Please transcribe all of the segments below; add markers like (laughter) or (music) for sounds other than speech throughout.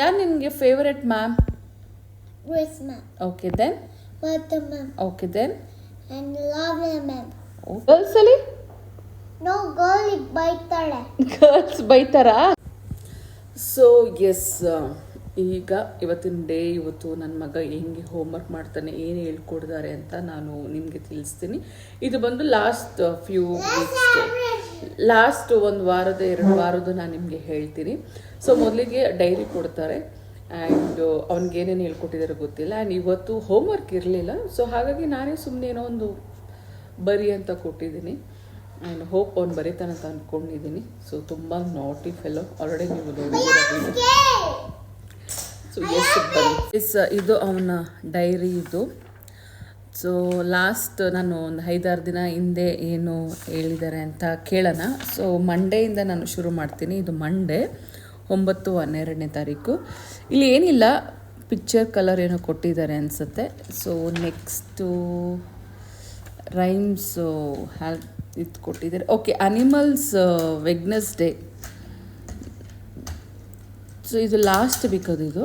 ಯಾರು ನಿನಗೆ favourite ma'am ma'am, okay then ma'am, okay then and Lavia ma'am. ಗರ್ಲ್ಸಲ್ಲಿ No girl is ಬೈತಾಳೆ. Girls ಬೈತಾರಾ? ಸೊ ಎಸ್ ಈಗ ಇವತ್ತಿನ ಡೇ ಇವತ್ತು ನನ್ನ ಮಗ ಹೆಂಗೆ ಹೋಮ್ವರ್ಕ್ ಮಾಡ್ತಾನೆ ಏನು ಹೇಳ್ಕೊಡ್ತಾರೆ ಅಂತ ನಾನು ನಿಮಗೆ ತಿಳಿಸ್ತೀನಿ. ಇದು ಬಂದು ಲಾಸ್ಟ್ ಫ್ಯೂ ವೀಕ್ಸ್ ಲಾಸ್ಟ್ ಒಂದು ವಾರದ, ಎರಡು ವಾರದ್ದು ನಾನು ನಿಮಗೆ ಹೇಳ್ತೀನಿ. ಸೊ ಮೊದಲಿಗೆ ಡೈರಿ ಕೊಡ್ತಾರೆ. ಆ್ಯಂಡ್ ಅವ್ನಿಗೆ ಏನೇನು ಹೇಳ್ಕೊಟ್ಟಿದ್ದಾರೆ ಗೊತ್ತಿಲ್ಲ. ಆ್ಯಂಡ್ ಇವತ್ತು ಹೋಮ್ವರ್ಕ್ ಇರಲಿಲ್ಲ. ಸೊ ಹಾಗಾಗಿ ನಾನೇ ಸುಮ್ಮನೆ ಏನೋ ಒಂದು ಬರಿ ಅಂತ ಕೊಟ್ಟಿದ್ದೀನಿ. ಆ್ಯಂಡ್ ಹೋಪ್ ಅವ್ನು ಬರೀತಾನಂತ ಅಂದ್ಕೊಂಡಿದ್ದೀನಿ ಸೊ ತುಂಬ ನಾಟಿ ಫೆಲೋ ಆಲ್ರೆಡಿ ನೀವು ನೋಡಿದ್ದೀರ. ಸೊ ಎಸ್ ಎಸ್ ಇದು ಅವನ ಡೈರಿ ಇದು. ಸೊ ಲಾಸ್ಟ್ ನಾನು ಒಂದು ಐದಾರು ದಿನ ಹಿಂದೆ ಏನು ಹೇಳಿದ್ದಾರೆ ಅಂತ ಕೇಳೋಣ. ಸೊ ಮಂಡೆಯಿಂದ ನಾನು ಶುರು ಮಾಡ್ತೀನಿ. ಇದು ಮಂಡೇ ಒಂಬತ್ತು, ಹನ್ನೆರಡನೇ ತಾರೀಕು. ಇಲ್ಲಿ ಏನಿಲ್ಲ ಪಿಕ್ಚರ್ ಕಲರ್ ಏನೋ ಕೊಟ್ಟಿದ್ದಾರೆ ಅನಿಸುತ್ತೆ. ಸೊ ನೆಕ್ಸ್ಟು ರೈಮ್ಸು ಹ್ಯಾಲ್ ಇದು ಕೊಟ್ಟಿದ್ದಾರೆ. ಓಕೆ ಅನಿಮಲ್ಸ್ ವೆಗ್ನೆಸ್ಡೇ ಸೊ ಇದು ಲಾಸ್ಟ್ ವೀಕ್ ಅದು ಇದು.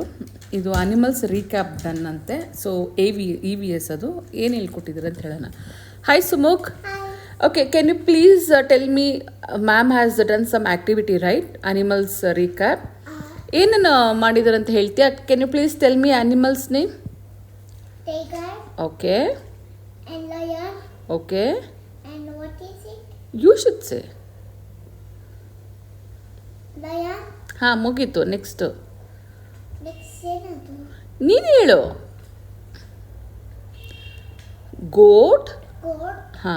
ಇದು ಅನಿಮಲ್ಸ್ ರೀಕ್ಯಾಪ್ ಡನ್ ಅಂತೆ. So A V E V S ಅದು. ಏನು ಹೇಳ್ಕೊಟ್ಟಿದ್ದೀರ ಅಂತ ಹೇಳೋಣ. Hi Sumukh okay can you please tell me ma'am has done some activity right animals recap ಏನನ್ನು ಮಾಡಿದಾರಂತ ಅಂತ ಹೇಳ್ತೀಯಾ? Can you please tell me animals name okay okay? You should say. ಹಾಂ ಮುಗೀತು. ನೆಕ್ಸ್ಟು? ನೀನು ಹೇಳು. ಗೋಟ್ ಹಾ.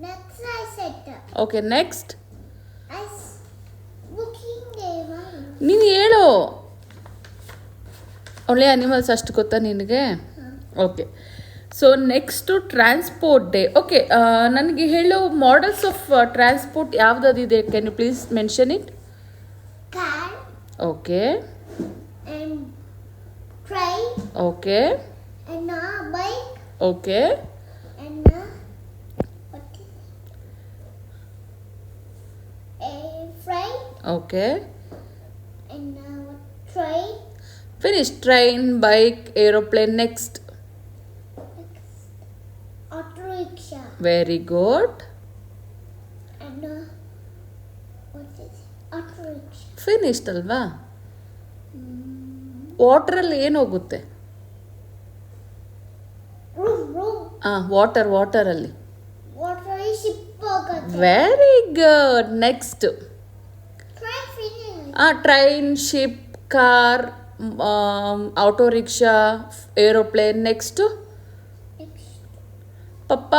ಬಟ್ ಓಕೆ ನೆಕ್ಸ್ಟ್ ನೀನು ಹೇಳು. ಓನ್ಲಿ ಅನಿಮಲ್ಸ್ ಅಷ್ಟು ಗೊತ್ತಾ ನಿನಗೆ? Okay so next transport day okay ನನಗೆ ಹೇಳೋ models of transport ಯಾವುದಾದಿದೆ? Can you please mention it Car. Okay and train. Okay and a bike. Okay and a what? Is it? A freight okay and a what train. Finish train bike aeroplane next very good and uh, what is it? Finished ಅಲ್ವಾ? ವಾಟ್ರಲ್ಲಿ ಏನು ಹೋಗುತ್ತೆ. ಹಾಂ water ವಾಟರಲ್ಲಿ. Very good next Train train ship car auto rickshaw aeroplane next Next, ಪಪ್ಪ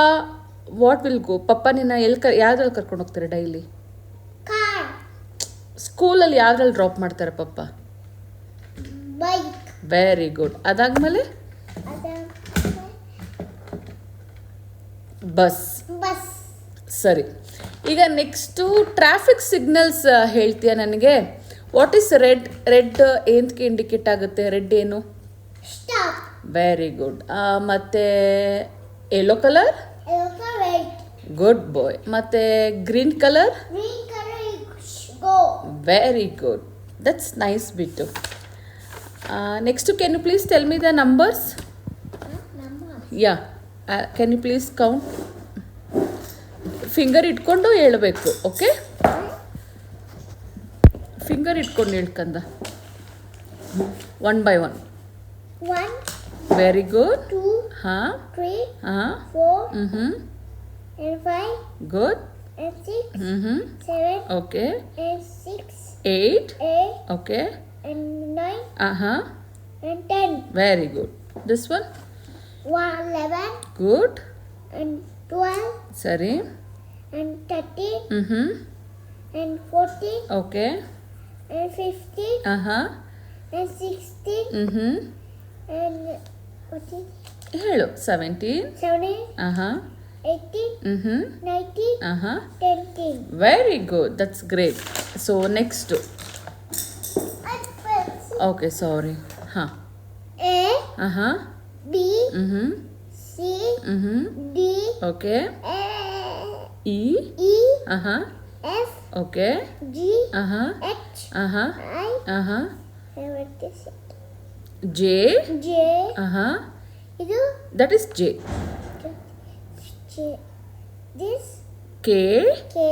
what will go ಪಪ್ಪ ನಿನ್ನ ಎಲ್ಲಿ ಕ ಯಾವ್ದ್ರಲ್ಲಿ ಕರ್ಕೊಂಡು ಹೋಗ್ತಾರೆ ಡೈಲಿ ಸ್ಕೂಲಲ್ಲಿ ಯಾವ್ದ್ರಲ್ಲಿ ಡ್ರಾಪ್ ಮಾಡ್ತಾರೆ ಪಪ್ಪ. ವೆರಿ ಗುಡ್ ಅದಾದ್ಮೇಲೆ? ಬಸ್. ಸರಿ. ಈಗ ನೆಕ್ಸ್ಟು ಟ್ರಾಫಿಕ್ ಸಿಗ್ನಲ್ಸ್ ಹೇಳ್ತೀಯ ನನಗೆ? ವಾಟ್ ಈಸ್ ರೆಡ್ ರೆಡ್ ಏನಕ್ಕೆ ಇಂಡಿಕೇಟ್ ಆಗುತ್ತೆ? ರೆಡ್ ಏನು? Stop. ವೆರಿ ಗುಡ್ ಮತ್ತೆ ಯೆಲ್ಲೋ ಕಲರ್. ಗುಡ್ ಬಾಯ್ ಮತ್ತೆ green colour very good that's nice ಬಿಟ್ಟು next can you please tell me the numbers. Yeah can you please count finger ಇಟ್ಕೊಂಡು ಹೇಳಬೇಕು okay finger ಇಟ್ಕೊಂಡು ಹೇಳ್ಕಂದ one by one very good ಹಾಂ ಹಾಂ ಹ್ಞೂ and five. Good. And six. Mm-hmm. Seven. Okay. And six. Eight. Eight. Okay. And nine. Uh-huh. And ten. Very good. This one? One eleven. Good. And twelve. Sorry. And thirteen. Mm-hmm. And fourteen. Okay. And fifteen. Uh-huh. And sixteen. Mm-hmm. And what is it? Hello. Seventeen. Seventeen. Uh-huh. 80, mm-hmm. 90, uh-huh. 10. Very good. That's great. So next. Okay, sorry. Huh. A. Uh-huh. B. Mm-hmm. C. Mm-hmm. D. Okay. A. E. E. Uh-huh. F. Okay. G. Uh-huh. H. Uh-huh. I. Uh-huh. J. J. Uh-huh. That is J. J this K K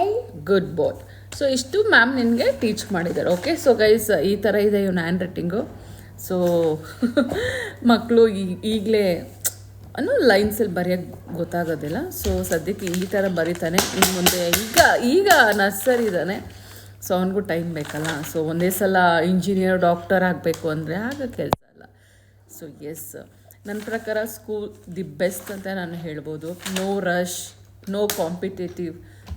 L. Good boy so ಇಷ್ಟು ma'am ನಿನಗೆ teach ಮಾಡಿದ್ದಾರೆ. Okay so guys ಈ ಥರ ಇದೆ ಇವನ hand writing so (laughs) ಮಕ್ಕಳು ಈಗಲೇ ಅನ್ನೋ ಲೈನ್ಸಲ್ಲಿ ಬರೆಯೋಕ್ಕೆ ಗೊತ್ತಾಗೋದಿಲ್ಲ. ಸೊ ಸದ್ಯಕ್ಕೆ ಈ ಥರ ಬರೀತಾನೆ. ಇನ್ನು ಮುಂದೆ ಈಗ ಈಗ ನರ್ಸರಿ ಇದ್ದಾನೆ ಸೊ ಅವನಿಗೂ ಟೈಮ್ ಬೇಕಲ್ಲ. ಸೊ ಒಂದೇ ಸಲ ಇಂಜಿನಿಯರ್ ಡಾಕ್ಟರ್ ಆಗಬೇಕು ಅಂದರೆ ಆಗ ಕೆಲಸ ಅಲ್ಲ ಸೊ ಎಸ್ ನನ್ನ ಪ್ರಕಾರ ಸ್ಕೂಲ್ ದಿ ಬೆಸ್ಟ್ ಅಂತ ನಾನು ಹೇಳ್ಬೋದು. No rush no competitive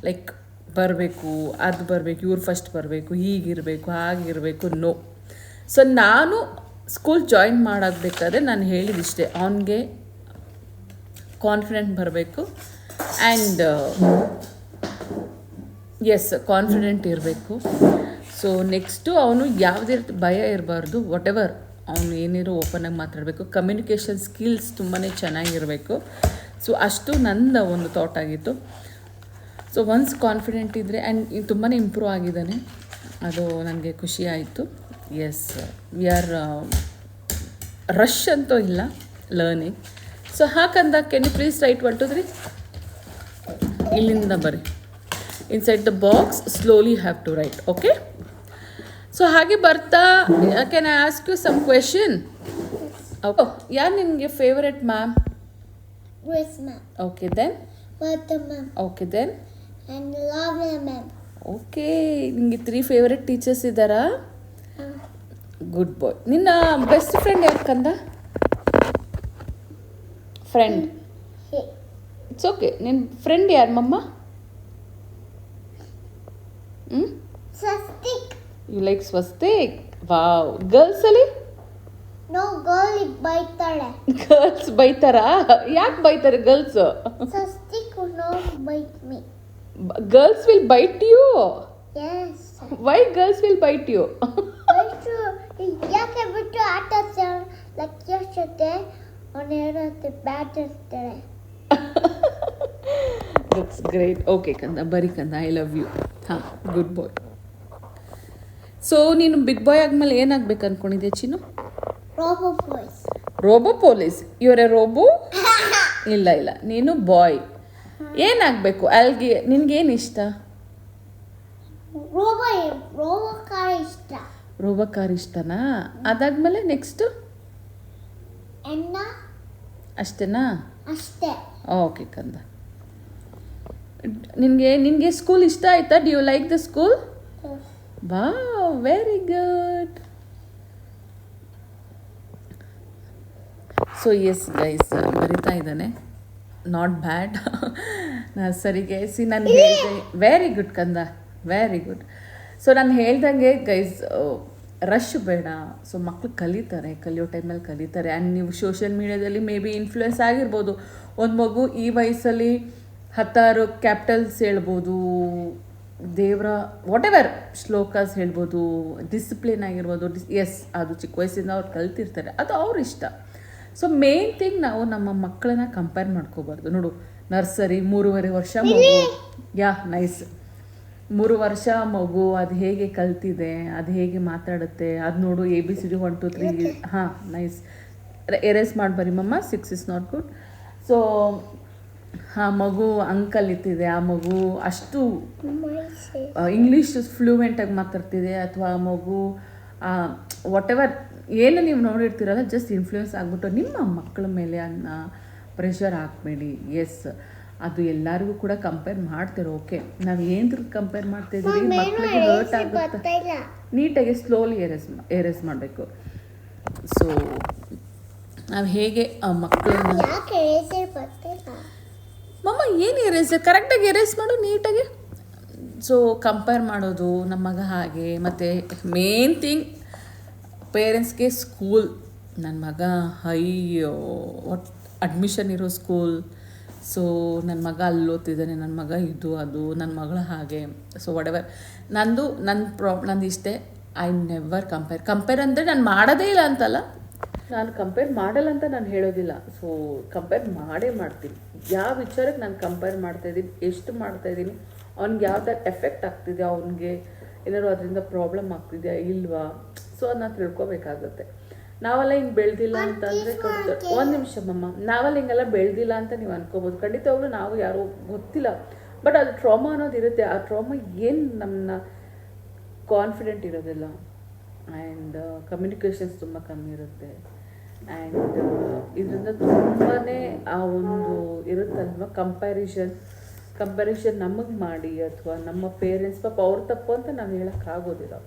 like ಬರಬೇಕು, ಅದು ಬರಬೇಕು, ಇವ್ರು ಫಸ್ಟ್ ಬರಬೇಕು, ಹೀಗಿರಬೇಕು, ಹಾಗಿರಬೇಕು ನೋ ಸೊ ನಾನು ಸ್ಕೂಲ್ ಜಾಯಿನ್ ಮಾಡಾಗಬೇಕಾದ್ರೆ ನಾನು ಹೇಳಿದಿಷ್ಟೇ, ಅವನಿಗೆ ಕಾನ್ಫಿಡೆಂಟ್ ಬರಬೇಕು ಆ್ಯಂಡ್ ಎಸ್ ಕಾನ್ಫಿಡೆಂಟ್ ಇರಬೇಕು. ಸೊ ನೆಕ್ಸ್ಟು ಅವನು ಯಾವುದೇ ಭಯ ಇರಬಾರ್ದು ವಾಟ್ ಎವರ್ ಅವನು ಏನಿರೋ ಓಪನಾಗಿ ಮಾತಾಡಬೇಕು. ಕಮ್ಯುನಿಕೇಷನ್ ಸ್ಕಿಲ್ಸ್ ತುಂಬಾ ಚೆನ್ನಾಗಿರಬೇಕು. ಸೊ ಅಷ್ಟು ನನ್ನ ಒಂದು ಥಾಟ್ ಆಗಿತ್ತು. ಸೊ ಒನ್ಸ್ ಕಾನ್ಫಿಡೆಂಟ್ ಇದ್ದರೆ ಆ್ಯಂಡ್ ತುಂಬಾ ಇಂಪ್ರೂವ್ ಆಗಿದ್ದಾನೆ. ಅದು ನನಗೆ ಖುಷಿ ಆಯಿತು. ಎಸ್ ವಿ ಆರ್ ರಶ್ ಅಂತೂ ಇಲ್ಲ learning so ಹಾಕಂದ can you please write one two three ಇಲ್ಲಿಂದ ಬರ್ರಿ inside the box slowly have to write okay so ಹಾಗೆ ಬರ್ತಾ can I ask you some question ಯಾರು ನಿಮಗೆ favourite ma'am Grace ma'am, okay then ma'am, okay then and Lavia ma'am. Okay ನಿಮಗೆ three favourite teachers ಇದ್ದಾರಾ? Good boy ನಿನ್ನ best friend ಯಾಕಂದ ಕಂದ? Friend it's okay ನಿನ್ನ ಫ್ರೆಂಡ್ ಯಾರು ಮಮ್ಮ? ಹ್ಞೂ. You like Swastik wow girls ಅಲ್ಲಿ? ನೋ ಗರ್ಲ್ ಬೈತಾಳೆ. ಗರ್ಲ್ಸ್ ಬೈತಾರಾ? ಯಾಕೆ ಬೈತಾರೆ girls Swastik no bite me girls will bite you yes why girls will bite you ಯಾಕೆ ಬಿಟ್ಟು ಆಟ ಲಕ್ಕಿ ಜೊತೆ ಅವನು ಹೇಳುತ್ತೆ ಬ್ಯಾಟ್ ಇರ್ತಾರೆ ದಟ್ಸ್ ಗ್ರೇಟ್ ಓಕೆ ಕಂದ ಬರಿ ಕಂದ ಐ ಲವ್ ಯು ಹಾಂ ಗುಡ್ ಬಾಯ್ ಸೊ ನೀನು ಬಿಗ್ ಬಾಯ್ ಆದ್ಮೇಲೆ ಏನಾಗ್ಬೇಕು ಅನ್ಕೊಂಡಿದ್ದೆ ಚಿನ್ನು? ರೋಬೋ ಬಾಯ್ಸ್ ರೋಬೋ ಪೊಲೀಸ್ ಇವರೇ ರೋಬೋ ಇಲ್ಲ ಇಲ್ಲ. ನೀನು ಬಾಯ್ ಏನಾಗಬೇಕು? ಅಲ್ಗೆ ನಿನ್ಗೇನು ಇಷ್ಟ? ರೋಬೋ ರೋಬೋ ಕಾರ್ ಇಷ್ಟ. ರೋಬೋ ಕಾರ್ ಇಷ್ಟನಾ? ಅದಾದ್ಮೇಲೆ ನೆಕ್ಸ್ಟು ಅಣ್ಣ. ಅಷ್ಟೇನಾ? ಅಷ್ಟೇ. ಓಕೆ ಕಂದ. ನಿನಗೆ ನಿನಗೆ ಸ್ಕೂಲ್ ಇಷ್ಟ ಆಯ್ತಾ? Do you like the school ವಾ very good so yes guys ಬರಿತಾ ಇದ್ದಾನೆ. ನಾಟ್ ಬ್ಯಾಡ್ ನರ್ಸರಿಗೆ ಸಿ ನಾನು ಹೇಳಿದೆ ವೆರಿ ಗುಡ್ ಕಂದ. ವೆರಿ ಗುಡ್ ಸೊ ನಾನು ಹೇಳ್ದಂಗೆ ಗೈಸ್ ರಶ್ ಬೇಡ. ಸೊ ಮಕ್ಕಳು ಕಲಿತಾರೆ. ಕಲಿಯೋ ಟೈಮಲ್ಲಿ ಕಲಿತಾರೆ. ಆ್ಯಂಡ್ ನೀವು ಸೋಷಿಯಲ್ ಮೀಡಿಯಾದಲ್ಲಿ ಮೇ ಬಿ ಇನ್ಫ್ಲೂಯೆನ್ಸ್ ಆಗಿರ್ಬೋದು. ಒಂದು ಮಗು ಈ ವಯಸ್ಸಲ್ಲಿ ಹತ್ತಾರು ಕ್ಯಾಪಿಟಲ್ಸ್ ಹೇಳ್ಬೋದು. ದೇವರ ವಾಟ್ ಎವರ್ ಶ್ಲೋಕಾಸ್ ಹೇಳ್ಬೋದು ಡಿಸಿಪ್ಲಿನ್ ಆಗಿರ್ಬೋದು ಡಿಸ್ ಎಸ್ ಅದು ಚಿಕ್ಕ ವಯಸ್ಸಿಂದ ಅವ್ರು ಕಲ್ತಿರ್ತಾರೆ ಅದು ಅವ್ರ ಇಷ್ಟ. ಸೊ ಮೇನ್ ಥಿಂಗ್ ನಾವು ನಮ್ಮ ಮಕ್ಕಳನ್ನ ಕಂಪೇರ್ ಮಾಡ್ಕೋಬಾರ್ದು. ನೋಡು ನರ್ಸರಿ ಮೂರುವರೆ ವರ್ಷ ಮಗು. ಯಾ ನೈಸ್ ಮೂರು ವರ್ಷ ಮಗು ಅದು ಹೇಗೆ ಕಲ್ತಿದೆ ಅದು ಹೇಗೆ ಮಾತಾಡುತ್ತೆ ಅದು ನೋಡು A B C D one two three ಹಾಂ ನೈಸ್ ಎರೇಸ್ ಮಾಡಿ ಮಮ್ಮ. Six is not good so ಆ ಮಗು ಅಂಕಲ್ ಇತ್ತಿದೆ ಆ ಮಗು ಅಷ್ಟು ಇಂಗ್ಲೀಷ್ ಫ್ಲೂಯೆಂಟಾಗಿ ಮಾತಾಡ್ತಿದೆ ಅಥವಾ ಆ ಮಗು ವಾಟ್ ಎವರ್ ಏನು ನೀವು ನೋಡಿರ್ತೀರಲ್ಲ ಜಸ್ಟ್ ಇನ್ಫ್ಲೂಯೆನ್ಸ್ ಆಗಿಬಿಟ್ಟು ನಿಮ್ಮ ಮಕ್ಕಳ ಮೇಲೆ ಅನ್ನ ಪ್ರೆಷರ್ ಹಾಕಬೇಡಿ. ಎಸ್ ಅದು ಎಲ್ಲರಿಗೂ ಕೂಡ ಕಂಪೇರ್ ಮಾಡ್ತೀರೋ ಓಕೆ ನಾವು ಏನ್ರ ಕಂಪೇರ್ ಮಾಡ್ತಾ ಇದ್ದೀವಿ ಮಕ್ಕಳಿಗೆ ಹರ್ಟ್ ಆಗುತ್ತೆ? ನೀಟಾಗಿ ಸ್ಲೋಲಿ ಎರೇಸ್ ಎರೇಸ್ ಮಾಡಬೇಕು. ಸೊ ನಾವು ಹೇಗೆ ಆ ಮಕ್ಕಳನ್ನ ಯಾಕೆ ರೇಸರ್ ಬರ್ತಾ ಇಲ್ಲ ಮಮ್ಮ, ಏನು ಎರೇಸ್ ಕರೆಕ್ಟಾಗಿ ಎರೇಸ್ ಮಾಡು ನೀಟಾಗಿ ಸೊ ಕಂಪೇರ್ ಮಾಡೋದು ನಮ್ಮ ಮಗ ಹಾಗೆ. ಮತ್ತು ಮೇನ್ ಥಿಂಗ್ ಪೇರೆಂಟ್ಸ್ಗೆ ಸ್ಕೂಲ್ ನನ್ನ ಮಗ, ಅಯ್ಯೋ ಒಟ್ ಅಡ್ಮಿಷನ್ ಇರೋ ಸ್ಕೂಲ್ ಸೊ ನನ್ನ ಮಗ ಅಲ್ಲಿ ಓದ್ತಿದ್ದಾನೆ ನನ್ನ ಮಗ ಇದು, ಅದು ನನ್ನ ಮಗಳು ಹಾಗೆ. ಸೊ ವಡೆವರ್ ನಂದು ನನ್ನ ಪ್ರಾಬ್ ನಂದು ಇಷ್ಟೇ ಐ ನೆವರ್ ಕಂಪೇರ್ ಕಂಪೇರ್ ಅಂದರೆ ನಾನು ಮಾಡೋದೇ ಇಲ್ಲ ಅಂತಲ್ಲ. ನಾನು ಕಂಪೇರ್ ಮಾಡಲ್ಲ ಅಂತ ನಾನು ಹೇಳೋದಿಲ್ಲ. ಸೊ ಕಂಪೇರ್ ಮಾಡೇ ಮಾಡ್ತೀನಿ. ಯಾವ ವಿಚಾರಕ್ಕೆ ನಾನು ಕಂಪೇರ್ ಮಾಡ್ತಾ ಇದ್ದೀನಿ ಎಷ್ಟು ಮಾಡ್ತಾ ಇದ್ದೀನಿ ಅವ್ನಿಗೆ ಥರ ಎಫೆಕ್ಟ್ ಆಗ್ತಿದೆ ಅವನಿಗೆ ಏನಾದ್ರು ಅದರಿಂದ ಪ್ರಾಬ್ಲಮ್ ಆಗ್ತಿದೆಯಾ ಇಲ್ವಾ? ಸೊ ಅದನ್ನ ತಿಳ್ಕೊಬೇಕಾಗುತ್ತೆ. ನಾವೆಲ್ಲ ಹಿಂಗೆ ಬೆಳೆದಿಲ್ಲ ಅಂತಂದರೆ ಒಂದು ನಿಮಿಷ ಮಮ್ಮ. ನಾವೆಲ್ಲ ಹಿಂಗೆಲ್ಲ ಬೆಳೆದಿಲ್ಲ ಅಂತ ನೀವು ಅನ್ಕೋಬೋದು. ಖಂಡಿತವಾಗ್ಲೂ ನಾವು ಯಾರು ಗೊತ್ತಿಲ್ಲ. ಬಟ್ ಅದು ಟ್ರಾಮಾ ಅನ್ನೋದು ಇರುತ್ತೆ. ಆ ಟ್ರಾಮಾ ಏನು ನಮ್ಮನ್ನ ಕಾನ್ಫಿಡೆಂಟ್ ಇರೋದಿಲ್ಲ. ಆ್ಯಂಡ್ ಕಮ್ಯುನಿಕೇಷನ್ಸ್ ತುಂಬ ಕಮ್ಮಿ ಇರುತ್ತೆ. ಆ್ಯಂಡ್ ಇದರಿಂದ ತುಂಬಾ ಆ ಒಂದು ಇರುತ್ತಲ್ವ ಕಂಪ್ಯಾರಿಷನ್ ಕಂಪ್ಯಾರಿಷನ್ ನಮಗೆ ಮಾಡಿ ಅಥವಾ ನಮ್ಮ ಪೇರೆಂಟ್ಸ್ ಪಾಪ ಅವ್ರ ತಪ್ಪು ಅಂತ ನಾವು ಹೇಳೋಕ್ಕಾಗೋದಿಲ್ಲ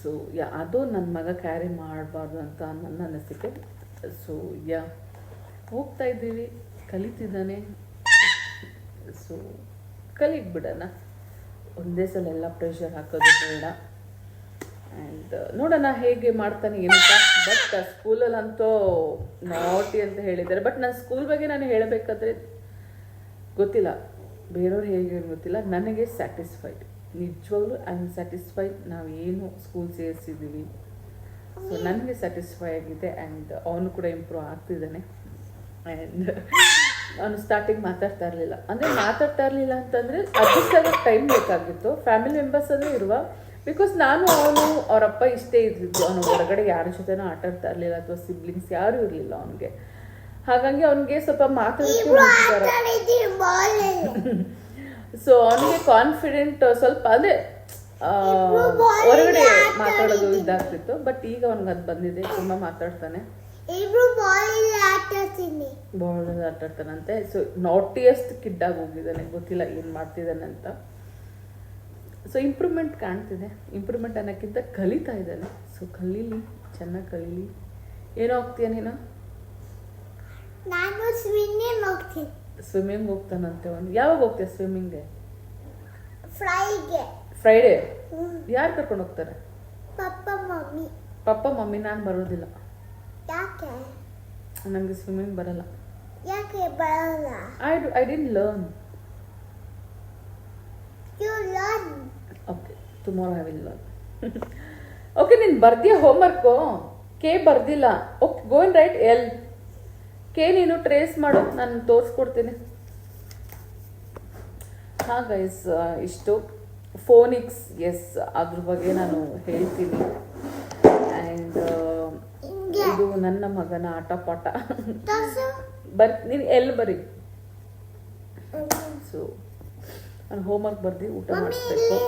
ಸೊ ಯಾ, ಅದು ನನ್ನ ಮಗ ಕ್ಯಾರಿ ಮಾಡಬಾರ್ದು ಅಂತ ನನ್ನ ಅನಿಸಿಕೆ. ಸೊ ಯಾ, ಹೋಗ್ತಾ ಇದ್ದೀವಿ, ಕಲಿತಿದ್ದಾನೆ. ಸೊ ಕಲಿಗೆ ಬಿಡೋಣ ಒಂದೇ ಸಲ ಎಲ್ಲ ಪ್ರೆಷರ್ ಹಾಕೋದು ಬೇಡ. ಆ್ಯಂಡ್ ನೋಡೋಣ ಹೇಗೆ ಮಾಡ್ತಾನೆ ಏನಂತ ಬಟ್ ಸ್ಕೂಲಲ್ಲಂತೂ ನಾಟಿ ಅಂತ ಹೇಳಿದ್ದಾರೆ. ಬಟ್ ನನ್ನ ಸ್ಕೂಲ್ ಬಗ್ಗೆ ನಾನು ಹೇಳಬೇಕಾದ್ರೆ ಗೊತ್ತಿಲ್ಲ. ಬೇರೆಯವ್ರು ಹೇಗೆ ಗೊತ್ತಿಲ್ಲ. ನನಗೆ ಸ್ಯಾಟಿಸ್ಫೈಡ್ ನಿಜವಾಗ್ಲೂ ಐ ಆಮ್ ಸ್ಯಾಟಿಸ್ಫೈಡ್ ನಾವು ಏನು ಸ್ಕೂಲ್ ಸೇರಿಸಿದ್ದೀವಿ. ಸೊ ನನಗೆ ಸ್ಯಾಟಿಸ್ಫೈ ಆಗಿದೆ ಆ್ಯಂಡ್ ಅವನು ಕೂಡ ಇಂಪ್ರೂವ್ ಆಗ್ತಿದ್ದಾನೆ. ಆ್ಯಂಡ್ (laughs) ಅವನು ಸ್ಟಾರ್ಟಿಂಗ್ ಮಾತಾಡ್ತಾ ಇರಲಿಲ್ಲ. ಅಂದರೆ ಮಾತಾಡ್ತಾ ಇರಲಿಲ್ಲ ಅಂತಂದರೆ ಅದಕ್ಕೆ ಟೈಮ್ ಬೇಕಾಗಿತ್ತು. ಫ್ಯಾಮಿಲಿ ಮೆಂಬರ್ಸ್ ಅಂದರೆ ಇರುವ ಬಿಕಾಸ್ ನಾನು ಅವನು, ಅವರಪ್ಪ ಇಷ್ಟೇ ಇದ್ದಿದ್ದು ಅವನು ಹೊರಗಡೆ ಯಾರ ಜೊತೆನೂ ಆಟ ಆಡ್ತಾ ಇರಲಿಲ್ಲ ಅಥವಾ ಸಿಬ್ಲಿಂಗ್ಸ್ ಯಾರೂ ಇರಲಿಲ್ಲ ಅವನಿಗೆ. ಹಾಗಾಗಿ ಅವನಿಗೆ ಸ್ವಲ್ಪ ಬಾಲ್ ಸೊ ಅವನಿಗೆ ಕಾನ್ಫಿಡೆಂಟ್ ಸ್ವಲ್ಪ, ಅದೇ ಹೊರಗಡೆ ಮಾತಾಡೋದು ಇದಾಗ್ತಿತ್ತು. ಬಟ್ ಈಗ ಅವನಿಗೆ ಅದು ಬಂದಿದೆ. ತುಂಬ ಮಾತಾಡ್ತಾನೆ. ಬಾಲ್ ಆಟಾಡ್ತಾನಂತೆ ಸೊ ನಾಟಿಯಸ್ಟ್ ಕಿಡ್ ಆಗಿ ಹೋಗಿದ್ದಾನೆ. ಗೊತ್ತಿಲ್ಲ ಏನು ಮಾಡ್ತಿದ್ದಾನೆ ಅಂತ. ಸೊ ಇಂಪ್ರೂವ್ಮೆಂಟ್ ಕಾಣ್ತಿದೆ. ಇಂಪ್ರೂವ್ಮೆಂಟ್ ಅನ್ನೋಕ್ಕಿಂತ ಕಲಿತಾ ಇದ್ದಾನೆ. ಸೊ ಕಲೀಲಿ ಚೆನ್ನಾಗಿ ಕಲೀಲಿ. ಏನೋ ಹೋಗ್ತೀಯ ನೀನು? ನಾನು ಸ್ವಿಮ್ಮಿಂಗ್ ಹೋಗ್ತೀನಿ. ಸ್ವಿಮ್ಮಿಂಗ್ ಹೋಗ್ತಾನಂತೆ ಒಂದು ಯಾವಾಗ ಹೋಗ್ತೀಯ ಸ್ವಿಮ್ಮಿಂಗ್ಗೆ ಫ್ರೈಗೆ ಫ್ರೈಡೇ ಯಾರು ಕರ್ಕೊಂಡು ಹೋಗ್ತಾರೆ? Papa mummy. ಪಪ್ಪ ಮಮ್ಮಿ ನಾನು ಬರೋದಿಲ್ಲ. ಯಾಕೆ? ನನಗೆ ಸ್ವಿಮ್ಮಿಂಗ್ ಬರಲ್ಲ. ಯಾಕೆ ಬರಲ್ಲ? I do I didn't learn you learn okay tomorrow I will learn okay ನೀನು ಬರ್ದಿಯ ಹೋಮ್ವರ್ಕು ಕೆ ಬರ್ದಿಲ್ಲ. Okay gone write L K ನೀನು ಟ್ರೇಸ್ ಮಾಡು. ನಾನು ತೋರಿಸ್ಕೊಡ್ತೀನಿ. ಹಾಂ ಗೈಸ್ ಇಷ್ಟು. ಫೋನಿಕ್ಸ್ ಎಸ್ ಅದ್ರ ಬಗ್ಗೆ ನಾನು ಹೇಳ್ತೀನಿ. ಆ್ಯಂಡ್ ಇದು ನನ್ನ ಮಗನ ಆಟ ಪಾಠ ಬರ್ ನೀನು ಎಲ್ಲಿ ಬರೀ. ಸೊ ನಾನು ಹೋಮ್ವರ್ಕ್ ಬರ್ದು ಊಟ ಮಾಡಿಸ್ಬೇಕು.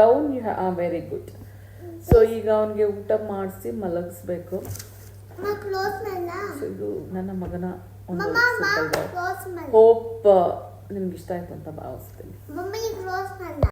Done you very good so ಈಗ ಅವನಿಗೆ ಊಟ ಮಾಡಿಸಿ ಮಲಗಿಸ್ಬೇಕು. ಸೊ ಇದು ನನ್ನ ಮಗನ ಒಂದು ಹೋಪ್ ನಿಮ್ಗೆ ಇಷ್ಟ ಆಯ್ತು ಅಂತ ಭಾವಿಸ್ತೀನಿ.